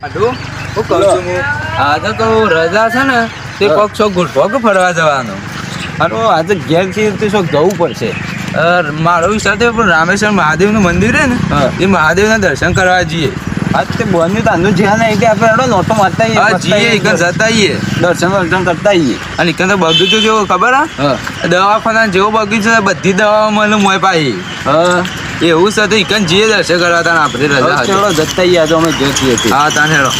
હું કહું છું હું આજે તો રજા છે ને તે કોક ચોક ગુડભોગ ફરવા જવાનો? અને આજે ઘેર છે તે શું જવું પડશે. મારો વિચાર પણ રામેશ્વર મહાદેવનું મંદિર છે ને. એ મહાદેવના દર્શન કરવા જઈએ. આજ તે બન્યું તાંદુ જ્યાં નહીં તે આપણે નોટો મારતા આવીએ, જઈએ એક જતા આવીએ દર્શન વર્શન કરતા આવીએ અને એક તો બગીચો જેવો ખબર હા? હા. દવાખાના જેવો બગીચો બધી દવાઓ મને મોય પાઈ. હા. એવું છે તો એકન જઈએ દર્શન કરવા તાને આપણે રજા હતી. જતા અમે જોતી હતી. હા તાને હેડો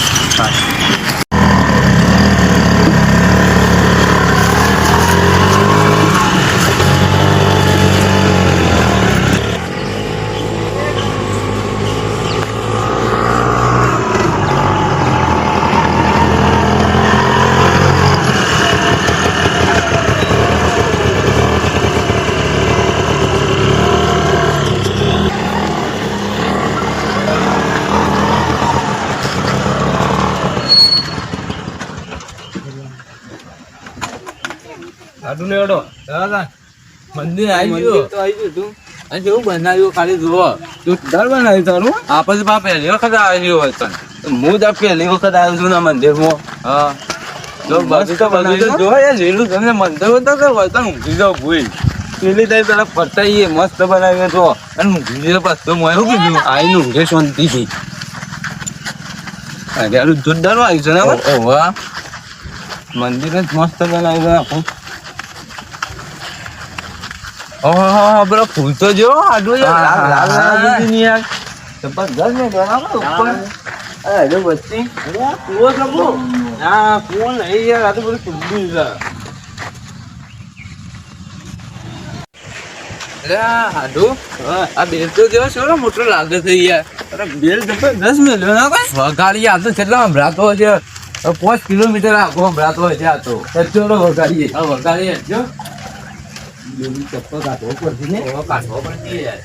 આડું લેવડો. મંદિર આવી ગયું. તો આવી ગયું તું. અને જેવું બનાવ્યું ખાલી જુઓ. જોરદાર બનાવ્યું તારું. આપણે તો પહેલી વખત આવેલી હોય તને હું જ પહેલી વખત આવ્યો છું ના મંદિરમાં. હા. જો મસ્ત તો બગીચો જો યાર લીલું તમને મંદિર તો કે વતન ઊંઘી જાવ ભૂલ. પેલી તારી પેલા ફરતા આવીએ, મસ્ત બનાવ્યો તો અને ઊંઘી જાવ પાછું મોય શું કીધું આવીને ઊંઘે શાંતિથી. અગિયારું જોરદાર આવ્યું છે ને હવે? ઓ વાહ. મંદિર જ મસ્ત બનાવ્યું આખું. ઓહો બરો ફૂલ તો જો આડું લાલ લાલ લાલ યાર. જબરદસ્ત ને બનાવો ઉપર. અરે અરે આ કૂવો નહીં યાર આ તો બધું ખુલ્લું છે. આ. આ જો આ પાંચ કિલોમીટર આખો હમણાં તો છે આ તો. ચલો વગાડીએ જો ચપ્પલ કાઢવો પડશે ને? કાઢવો પડશે યાર.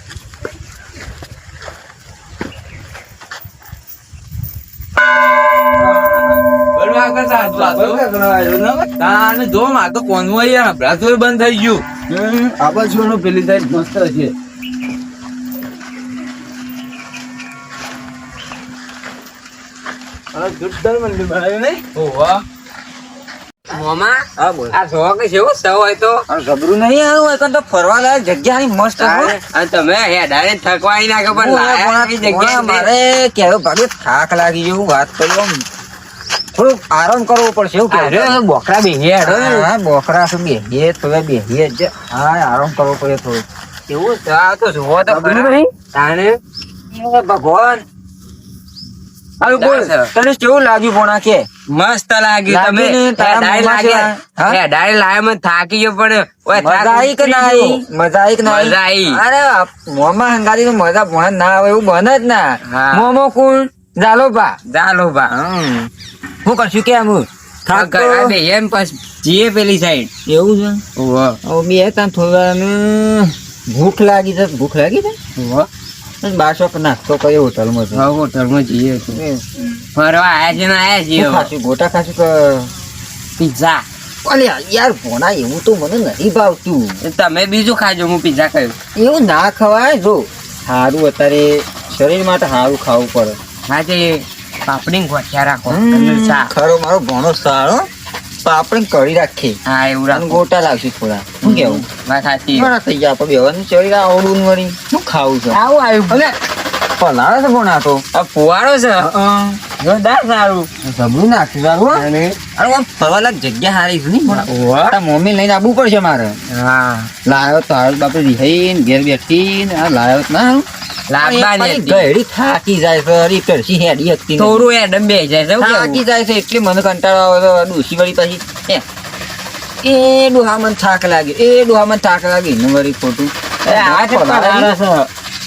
બંધ થઈ ગયું. આ બાજુનો પેલી સાઈડ મસ્ત છે. અરે જોરદાર મંદિર બનાવ્યું નહીં ઓવા મોમાં? હા બોલ. આ જો કે સૌ હોય તો? આ નહીં આવ્યું હોય તો ફરવા લાયક જગ્યા મસ્ત અને તમે હેડાને થકવાઈ. મારે કેવું ભાગે થાક લાગી જેવું વાત થોડુંક આરામ કરવો પડશે એવું કે બોકરા બેહીએ હા બોકરા શું બેહીએ? તમે બેહીએ જ. હા આરામ કરવો પડે થોડું એવું? આ તો જુઓ તો નહીં? તાણે? ભગવાન. હારું બોલ. તને કેવું લાગ્યું ભોણા કે? મસ્ત લાગ્યું તમે. ને? મોંમાં લાગ્યા. હા? લાયા મને થાકી ગયો પણ ઓય મજા આવી કે ના આવી મજા આવી કે ના આવી. અરે મોમાં હંગારી તો મજા ભણ ના આવે એવું બને જ ના. મોમો કુણ? જાલો બા હું કરશું કે હું એમ પછી જીએ પેલી સાઈડ એવું છે? હવે બે ત્યાં થોડી ભૂખ લાગી છે. ભૂખ લાગી છે? અને બારસો નાખતો કઈ હોટલમાં છે હોટલમાં જઈએ ફરવા આયા છે ને આયા છીએ ખાસું ગોટા કે પિઝા? અલે યાર ભોણા એવું તો મને નથી ભાવતું. તમે બીજું ખાજો હું પિઝા ખાયું એવું ના ખવાય? જો સારું અત્યારે શરીર માટે સારું ખાવું પડે. આજે પાપડી ગોઠિયા રાખો ખરો મારો ભણો સારો. પાપડી કરી રાખીએ. હા એવું રાખો. ગોટા લાવશું થોડા. શું કેવું? વાત સાચી. ઘણા થઈ ગયા. તો બેવાનું શરીર આવડું વળી. શું ખાવું છે? આવું આવ્યું. પલાળે છે ભોણા તો? આ ફુવારો છે. જોરદાર સારું. જબરું નાખ્યું સારું અને અરે આમ જગ્યા સારી છે નહીં. તારા મમ્મી લઈને આવવું પડશે મારે. હા. લાયો તો હાલ બાપે રિહાઈને ઘેર બેઠીને આ લાયો ના. ગયડી થાકી જાય છે અરે પેરસી હેડી હતી થોડું એડમ બે જાય છે થાકી જાય છે એટલે મને કંટાળો આવે તો ડોસી વળી પાછી એ એ ડોહા મને થાક લાગે એ ડોહા મને થાક લાગે ને વળી ખોટું એ.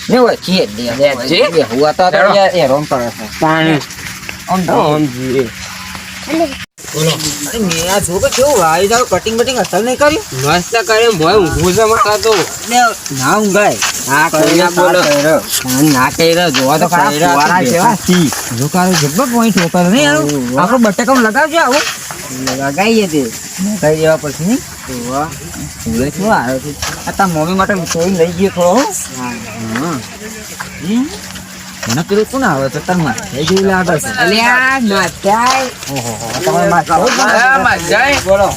ને વચ્ચે દે. વચ્ચે? બેહું હતા તો ચાલો. યાર હેરાન કરે છે પાણી. આમ જો. અરે મેં આ જો કે કેવું વાળી જાવ કટિંગ બટિંગ અસર નહીં કરી મસ્ત કરે ભોય ઊંઘું છે મારા તો ને ના ઊંઘાય કરી ના બોલો કર્યો. ના કહી રહ્યો જોવા તો ખરા કર્યા ફુવારા જો કેવા બેઠા. પોઈન્ટ જોકારો નહીં. આપણો બટાકામાં લગાવજો આવું લગાવીએ તે. લગાવી દેવા પછી નહીં? પૂરે શું આવ્યો છે? આ તાર મમ્મી માટે સોઈ લઈ ગયો થોડો. મને પેલું કોણ આવે તો તાર માથે જેવું લાગે છે. અલ્યા તમારે. બોલો.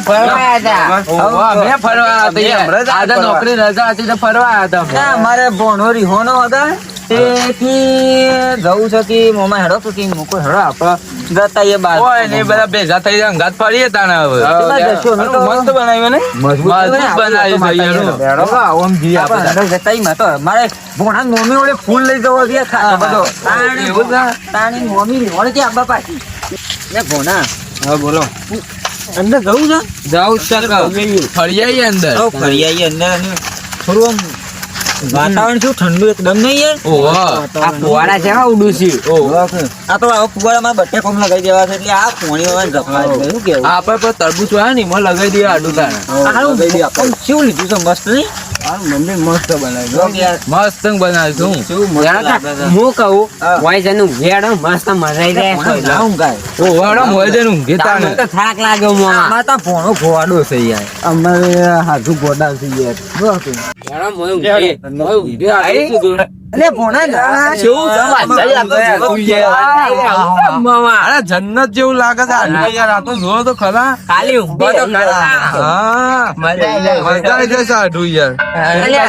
ફરવા હતા. નોકરી રજા હતી તો ફરવા હતા. અમે. ના, મારે ભણો રીહોનો હતા. જવું છે કે મોમાં હેડો તો કે મૂકો હેડો આપણે જતા એ બાર. ઓય ને બધા ભેગા થઈ જાય ગાત ફરીએ તાણે હવે. મસ્ત બનાવ્યો ને. મજબૂત બનાવ્યું છે યાર. આમ જઈએ આપણે. આપણે. જતા ઈ માં તો મારે ભોણા મોમી ઓલે ફૂલ લઈ જવો છે ખાતો બધો. તાણી તાણી મોમી રીહોણે કે આબા પાછી ને ભોણા. હા બોલો. અંદર જવું છે? જાઉં છે ફરી અંદર. તો અંદર થોડું આમ વાતાવરણ શું? ઠંડુ એકદમ નહીં યાર. ઓહો. આ ફુવારા છે ઉડું છું. આ તો આવો ફુવારામાં બટ્ટે કોમ લગાઈ દેવા છે એટલે આ પોણીમાં જફા છે. શું કેવું? આપણે પણ તરબૂચ હોય ને એમાં લગાઈ દઈએ આડું આનું આમ કેવું લીધું છે મસ્ત નહીં? મંદિર મસ્ત મસ્ત બનાવ્યું. હું કહું હા. વાય જનું ઘેડ મસ્ત મજા આવી જાય તાણે તાણે તો થાક લાગ્યો મોમાં આમાં તો ભોણો ઘોવાડો છે યાર. અમારે હાજુ ગોડા છે યાર. મોય. આવી. અલે ભોણા ના, જોવો. અરે જન્નત જેવું લાગે છે યાર આ તો જોવો તો ખરા. ખાલી ઊંઘો તો ખરા. હા. મજા જશે આડું યાર.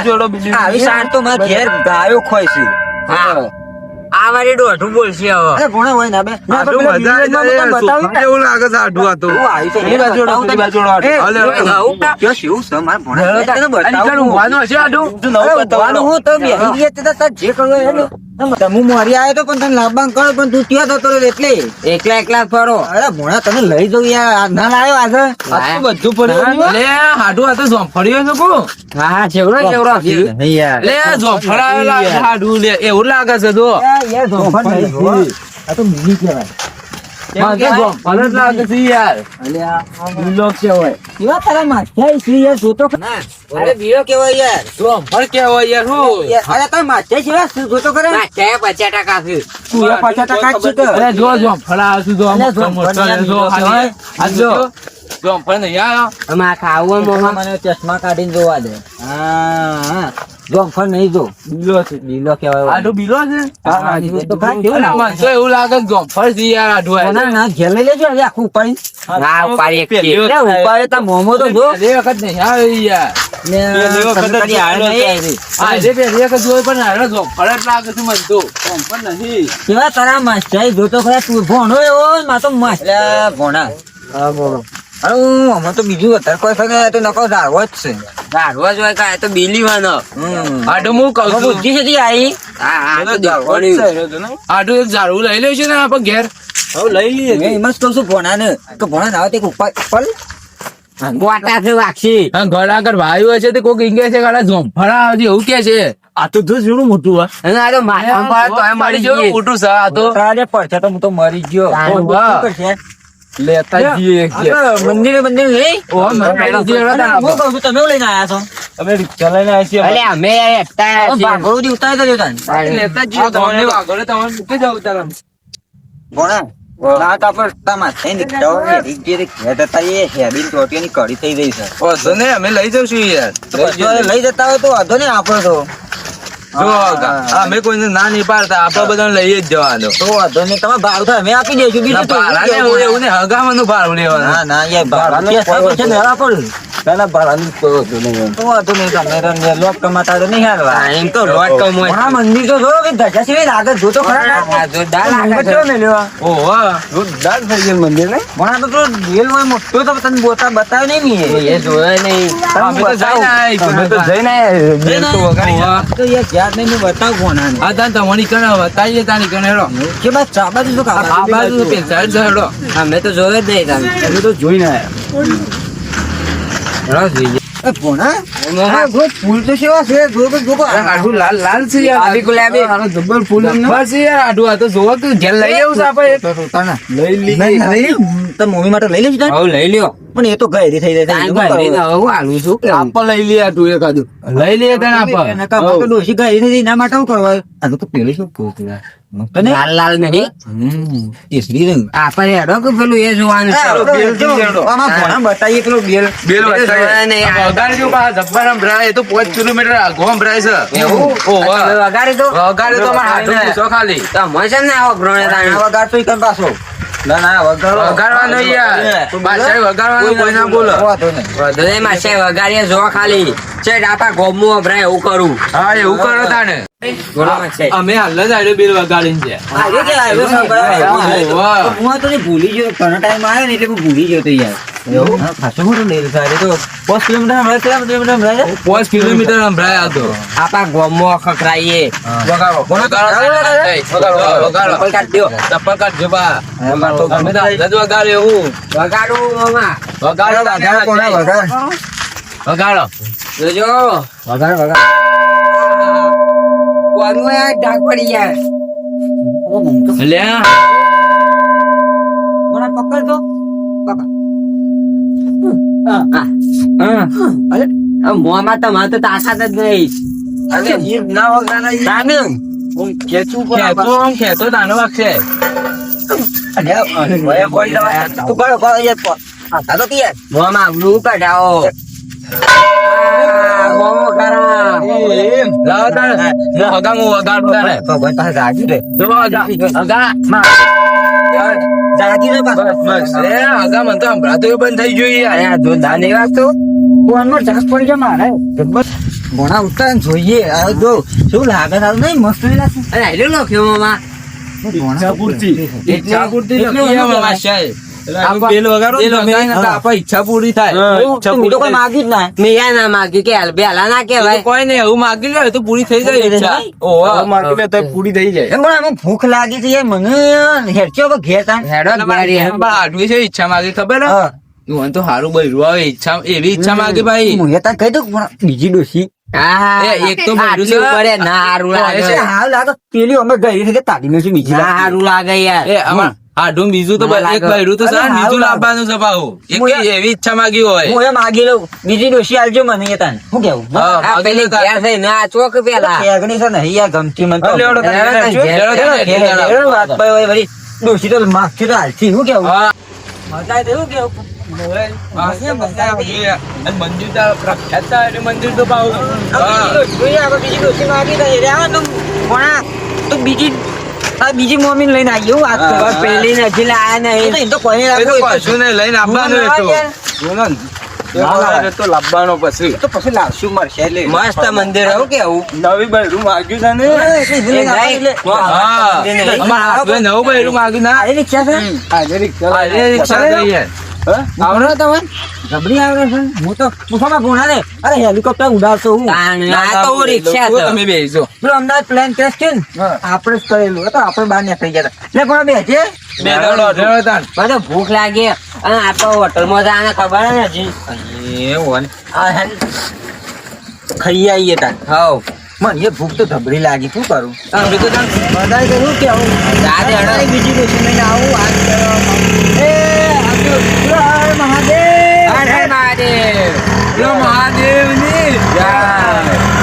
જોડો બીજું આવી તો મારા ઘેર ગાયો ખોય છે. હા. આ વાળી દોઢું બોલશે હવે અરે ભોણા હોય ના બે ના, આડું મજા આવી જાય બતાવું ને. એવું લાગે છે આડું આ તો હું આવી છે. એ બાજુ જોડો, તે બાજુ જોડો અલે. આવું કા? શિવ છે મારા ભોણા? તને અને બતાવું. ઊંઘવાનું હશે આડું? તું નવું અરે, બતાવો. હું તો બેસી ગયા તે તો તાર જે કરવું હોય એ હેડો. હું મોરી આવ્યો તો પણ તને લાંબા કરો પણ તું ત્યાં જતો એટલે એકલા એકલા ફરો અરે ભોણા તને લઈ જવું યાર ના લાવ્યો આજે બધું પડ્યું લે હાડું આ તો છે કો હા છેવડો યાર લે જોંફળા લાગે હાડું લે એવું લાગે છે જો યાર ધોફા નહીં. આ તો મિની કહેવાય. ચશ્મા કાઢીને જોવા દે. હા. હા નહીં જો લીલો છે. લીલો કહેવાય આડું બીલો છે? હા, હા, તો ખરા, કેવું અરે, તો એવું લાગે છે જોંફળ છે યાર આડું આ. ના ના ઘેર લઈ લેજો હવે આખું ઉપાડી. હા ઉપાડી એક લે, ઉપાડે તાર મોમો તો જો. વખત નહીં યાર. કેવા તારા માસ્ટર જોતો ખરા તું ભણો એવો માં તો માસ્ટર ભણા. હા બોલો. અરે હું આમાં તો બીજું વધારે કોઈ શકે તો નકો ધારવો જ છે. ધારવા જ હોય કાંઈ તો બીલીવાનો. હમ. આડું હું કહું છું. બુદ્ધિ છે આવી હા, હા, તો ધારવો જ દેખવાનું. છે. આડું એક ઝાડવું લઈ લેવું છે ને આપણે ઘેર. મેં એમ જ કહું છું ભણાને. કે ભણા ના તે ઉપર ઉપર ગોટાથી વાગશી. હા, ઘર આગળ ભાઈ હોય છે તે કોઈક ઈંગે છે કે જોંફળ આવે એવું કે છે. આ તો જો જેવું મોટું હોય. અને આ તો મળી જઈએ. મોટું છે આ તો. તારે પડશે તો હું તો મરી ગયો? લેતા જઈએ મંદિરે મંદિરે લઈ હતા હું કહું છું તમે લઈને આયા છો અમે રિક્ષા લઈને આવ્યા છીએ અલે અમે એકતા દી ઉતારી દેજો તાન. લેતા જઈએ તમને વાગોળે તમને મૂકી જાવ તારા ભણા ના લઈ જતા હોય તો વાંધો નહીં આપડે તો. અમે કોઈને ના નહીં પાડતા આપણે બધાને લઈ જ જવાનું. તો વાંધો નહીં તમે ભાવ થાય અમે આપી દઈશું બીજું ભાડાને કેવું? એવું એવું નહીં, હગાવાનું ભાડું ના ના યાર ભાડાનું પૈસા પૈસા મેળા પડે તો વાંધો નહીં તમે તો કમાતા તો નહીં હાલવા. એમ તો લોટ કમાય. ભણા મંદિર તો જો કે ધજા સિવાય લાગે જો તો ખરા. જોરદાર લાગે છે. ઓહો ભણા તો તો રેલ હોય મોટો તો તને બોતા બતાવ્યો નહીં એ જોયો નહીં. અમે તો જઈને આયા, તો જઈને તો વગાડી. તો યાર યાદ નહીં મેં બતાવ ભણાને આ તાન તમારી કણે બતાવીએ તાની કણે હેડો. કે બસ ચાબા બાજુ કા આ બાજુ પેલા સાઈડ છે હેડો. અમે તો જોયો જ નહીં તમે. અમે તો જોઈને આયા. હેડો જોઈએ. એ ભણા હા જો ફૂલ તો કેવા છે જો તો જો આ લાલ લાલ છે યાર. આવી ગુલાબી. આનો જબ્બર ફૂલ જબ્બર યાર આઢું. આ તો જોવો તો ઘેર લઈ આવું છે આપણે. લઈ લઈ તમે મમ્મી માટે લઈ લેજો? હવે લઈ લ્યો. પણ એ તો ગયરી થઈ જાય હું હાલું છું કે આપ લઈ લઈએ તું એકાદું લઈ લે તને આપ તો ડોશી ગયરી થઈ એના માટે હું કરવા? આનું તો પેલું શું કહું તને લાલ લાલ નહીં. કેસરી રંગ. આપણે હેડો કે પેલું એ જોવાનું છે? બેલથી આમાં ઘણા બતાવીએ પેલો બેલ. બેલ એ વટાય. જોયા નહીં. આ વગાડી જો પાછા જબ્બર આમ ભરાય. એ તો પાંચ કિલોમીટર આઘો આમ ભરાય છે. એવું? ઓહો. તમે વગાડી તો મારા હાથ ખાલી. તો મજા ને આવો તાણ? વગાડતો પાછો. ના ના યાર. વગાડવાનું કોઈ ના બોલે. વધુ માસે વગાડીએ જો ખાલી. ચેટ આપા ગોમું અભરાય એવું કરું. હા એવું કરો તાને અમે હાલ જ આડે બેલ વગાડીને છે. આવ્યો છે ભાઈ? હું તો ભૂલી ગયો. ઘણો ટાઈમ આવ્યો ને એટલે હું ભૂલી ગયો તો યાર. એવું? ખાસું મોટું ડેલ સારી તો પાંચ કિલોમીટર હમણાં કેટલા કિલોમીટર હમણાં? પાંચ કિલોમીટર ભરાય આ તો આપા ગોમું ખખરાઈએ વગાડો વગાડો વગાડો વગાડો ચપ્પલ કાઢ દ્યો. ચપ્પલ કાઢજો બા એમાં તો અમે તો જ વગાડ્યો એવું વગાડું મામા વગાડો વગાડો કોને વગાડો? વગાડો જોજો વગાડો, વગાડો. કોનું આ ઢાક પડી જાય લ્યા કોને પકડ તો? અરે આ તમારે તો તાકાત જ નહીં. અરે, જીભ ના વગાડાય. તાને હું ખેંચું પણ આ આમ. ખેતો તાનો વાગશે અરે, અરે, કોઈ દવા. તું કરો, કરો, યાર, આ તો તૈયાર. મોંમાં આવડું કઢાવો. મોમો વગાડું. ભગવાન પાસે જાગી રહે. જો હગા. જાગી રહે પાછો. બસ એ હગા મને તો હમણાં બંધ થઈ જોઈએ યાર અહીંયા જોરદાર નહીં વાગતું ફોનમાં ચાર્જ પડી જાય મારે. જબ્બર. ભણા ઉતાર જો શું લાગે તારું નહીં મસ્ત નહીં લાગતું? અને લખ્યો મોમાં ઈચ્છા પૂરતી. પૂરતી એટલે લખી એવું આવો કહેવાય. સાહેબ. વગાડો તો ઈચ્છા પૂરી થાય. તો તો કોઈ માગી જ ના. મેં યા ના માગ્યું કે બેલા ના તો કોઈ નહીં એવું માગી લે તો પૂરી થઈ જાય ઈચ્છા. ઓહો. માગી લે તો પૂરી થઈ જાય. પણ આમાં ભૂખ લાગી છે મને હેરચો ઘેર તાન. હેડો જ ગાડી એમ. આડવી છે ઈચ્છા માગી ખબર હે? તો હારું બૈરું આવે ઈચ્છા એવી ઈચ્છા માગી ભાઈ. હું તાન કહી દઉં પણ બીજી ડોસી હા, એક તો બૈરું છે. આટલું પડે ના હારું લાગે છે. હાલ લાગે પેલી અમે ગઈ છે કે તારી નથી બીજી. હારું લાગે યાર. આમાં બીજું તો એક લાગે. તો સર બીજું લાવવાનું છે ભાઉ એક એવી ઈચ્છા માંગી હોય. હું એ માંગી લઉં. બીજી ડોશી આલજો મને એ તાન. શું કેવું? પેલી. ઘેર થઈ ના ચોક પેલા. ખેગણી છે ને યાર ગમતી મને તો. લેવડો તાન, લેવડો વાત ભાઈ હોય વળી. ડોશી તો માગતી તો હાલતી શું કેવું? મજા આવે તો શું કેવું? હા, મજા આવી. અને મંદિર તો પ્રખ્યાત મંદિર તો આપણે બીજી ડોશી માગી તો એ રહ્યા તું પણ આ તો બીજી આ બીજી મમ્મી ને લઈને આવી એવું વાત હા, કરે. ને પેલી નથી લાયા નહીં. એમ તો કોઈ એ તો રાખો કશું નહીં, લઈને આવવાનું એ તો. લાવવાનો પછી. તો પછી લાવશું મળશે એટલે. મસ્ત મંદિર આવું કે આવું? નવી બૈરું માગ્યું છે ને? એટલે લઈને આવે એટલે. હા અમારા હાથે નવું બૈરું માગ્યું ના આ રિક્ષા છે? આજે રિક્ષા જઈએ આવડે તમે ગબડી આવડે છે? હું તો પૂછવામાં ભૂણા ને અરે હેલિકોપ્ટર ઉડાડતો હું. આ તો રિક્ષા તો. તમે પેલો અમદાવાદ પ્લેન ક્રેશ છે ને આપણે જ કરેલું હતો આપણે બહાર નીકળી ગયા એટલે પણ બે છે બે દડો અઢારો ભૂખ લાગે. અને આપણે હોટલમાં જવાને ખબર આ ખાઈ આવીએ તાર હવ. મને એ ભૂખ તો ધબડી લાગી શું કરું? અમે તો તાન રાધે હડો. બીજી કોઈ આવું આ મહાદેવ. મહાદેવ. મહાદેવની જય.